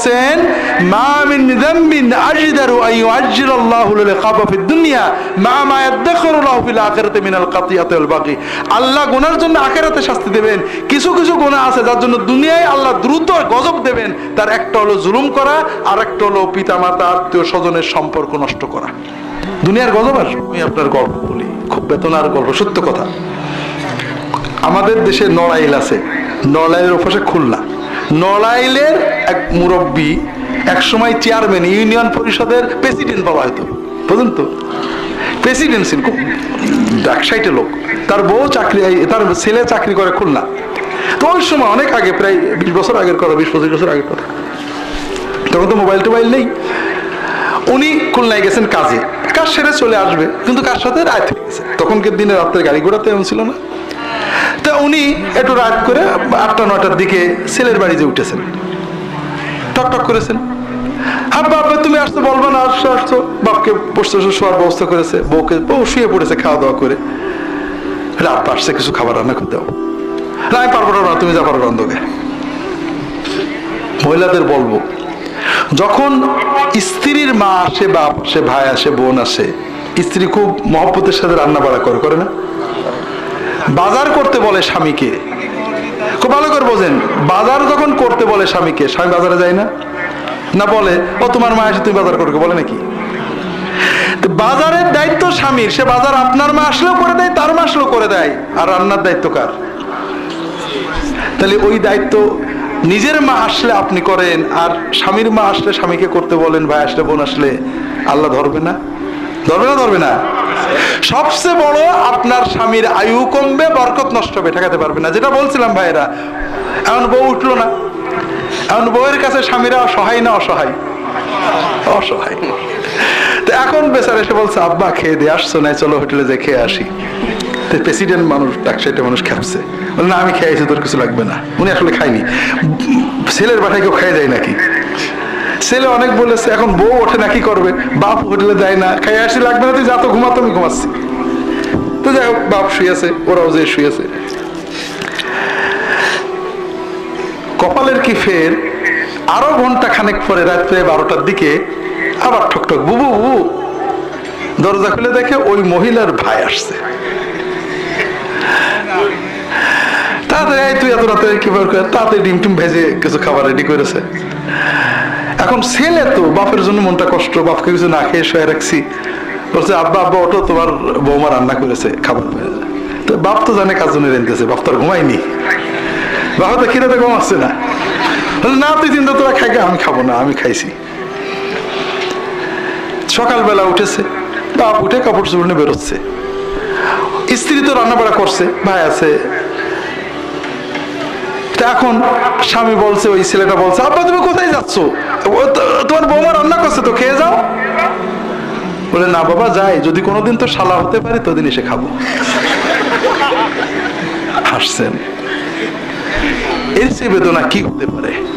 বলছেন দুনিয়া ফিল আখিরাতি মিনাল বাকি আল্লাহ গুনার জন্য আখিরাতে শাস্তি কিছু কিছু গুনাহ আছে যার জন্য দুনিয়ায় আল্লাহ দ্রুত গজব তার একটা হলো জুলুম করা আর একটা হলো পিতামাতা, আত্মীয় স্বজনের সম্পর্ক নষ্ট করা। দুনিয়ার গজব আর আমি আপনার গল্প বলি, খুব বেতনার গল্প, সত্য কথা। আমাদের দেশে নড়াইল আছে, নড়াইলের ওপাশে খুলনা। নড়াইলের এক মুরব্বী এক সময় চেয়ারম্যান, ইউনিয়ন পরিষদের প্রেসিডেন্ট বলা হয়তো বুঝলেন তো? প্রেসিডেন্ট ছিল, খুব ডাকসাইটে লোক। তার বউ চাকরি, তার ছেলে চাকরি করে খুলনা। তো ওই সময় অনেক আগে, প্রায় বিশ বছর আগের কথা, বিশ পঁচিশ বছর আগের কথা। তখন তো মোবাইল টোবাইল নেই। উনি খুলনায় গেছেন কাজে। কাজ সেরে চলে আসবে, কিন্তু কার সাথে? রাত হয়ে গেছে। তখনকার দিনে রাত্রে গাড়ি ঘোড়াতে এমন ছিল না। তা উনি একটু রাত করে আটটা নটার দিকে ছেলের বাড়িতে উঠেছেন। টক টক করেছেন। তুমি বলব না, আসছো আসছো। বাপকে বসতে শোয়ার ব্যবস্থা করেছে, বউকে, বউ শুয়ে পড়েছে খাওয়া দাওয়া করে। রাত কিছু খাবার রান্না আমি পারব না, তুমি যা রান্ধবে মহিলাদের বলব, যখন স্ত্রীর মা আসে, বাপ আসে, ভাই আসে, বোন আসে, স্ত্রী খুব মহব্বতের সাথে রান্না বাড়া করে করে না? বাজার করতে বলে স্বামীকে। খুব ভালো করে বোঝেন, বাজার যখন করতে বলে স্বামীকে, স্বামী বাজারে যায় না? না বলে, ও, তোমার মা এসে তুমি বাজার করবে বলে নাকি? বাজারের দায়িত্ব স্বামীর, সে বাজার আপনার মা আসলেও করে দেয়, তার মা আসলেও করে দেয়। আর রান্নার দায়িত্ব কার? তাহলে ওই দায়িত্ব নিজের মা আসলে আপনি করেন, আর স্বামীর মা আসলে স্বামীকে করতে বলেন, ভাই আসলে বোন আসলে আল্লাহ ধরবে না? ধরবে না ধরবে না? সবচেয়ে বড় আপনার স্বামীর আয়ু কমবে, বরকত নষ্ট হবে, ঠেকাতে পারবে না। যেটা বলছিলাম ভাইরা এখন বউ উঠল না। এখন বউয়ের কাছে স্বামীরা অসহায় না অসহায়? অসহায়। তো এখন বেচার এসে বলছে, আব্বা, খেয়ে দিয়ে আসছো না, চলো হোটেলে যে খেয়ে আসি। তো প্রেসিডেন্ট মানুষ টাকসাইটে মানুষ খেপছে। বলে, না, আমি খেয়েছি তোর কিছু লাগবে না। উনি আসলে খাইনি ছেলের বাসায় কেউ খাই যায় নাকি? ছেলে অনেক বলেছে, এখন বউ ওঠে না, কি করবে? বাপ হোটেলে যায় না খাই আসি, লাগবে না, তুই যা তো ঘুমাতো আমি ঘুমাচ্ছি। তো যাই হোক, বাপ শুয়েছে ওরাও যে শুয়েছে কপালের কি ফের? আরও ঘণ্টা খানেক পরে রাত্রে বারোটার দিকে আবার ঠকঠক বুবু বুবু। দরজা খুলে দেখে ওই মহিলার ভাই আসছে। তাতে তুই এত রাতে কি তাড়াতাড়ি ডিম টিম ভেজে কিছু খাবার রেডি করেছে। এখন ছেলে তো, বাপের জন্য মনটা কষ্ট, বাপকে কিছু না খেয়ে শুয়ে রাখছি। বলছে, আব্বা আব্বা ওটো তোমার বৌমা রান্না করেছে, খাবার তো বাপ তো জানে কাজ জন্য রেনতেছে বাপ তো আর ঘুমায়নি। বাবা তো খিদে তো ঘুমাচ্ছে না। না, তুই চিন্তা, তোরা খাই আমি খাব না, আমি খাইছি। সকালবেলা উঠেছে, বাপ উঠে কাপড় চোপড় বেরোচ্ছে। স্ত্রী তো রান্না বাড়া করছে, ভাই আছে। এখন স্বামী বলছে, ওই ছেলেটা বলছে, আব্বা, তুমি কোথায় যাচ্ছ? তোমার বৌমা রান্না করছে তো, খেয়ে যাও। বলে, না বাবা, যাই। যদি কোনোদিন তো শালা হতে পারি তোদিন এসে খাব। হাসছেন। এর চেয়ে বেদনা কি হতে পারে?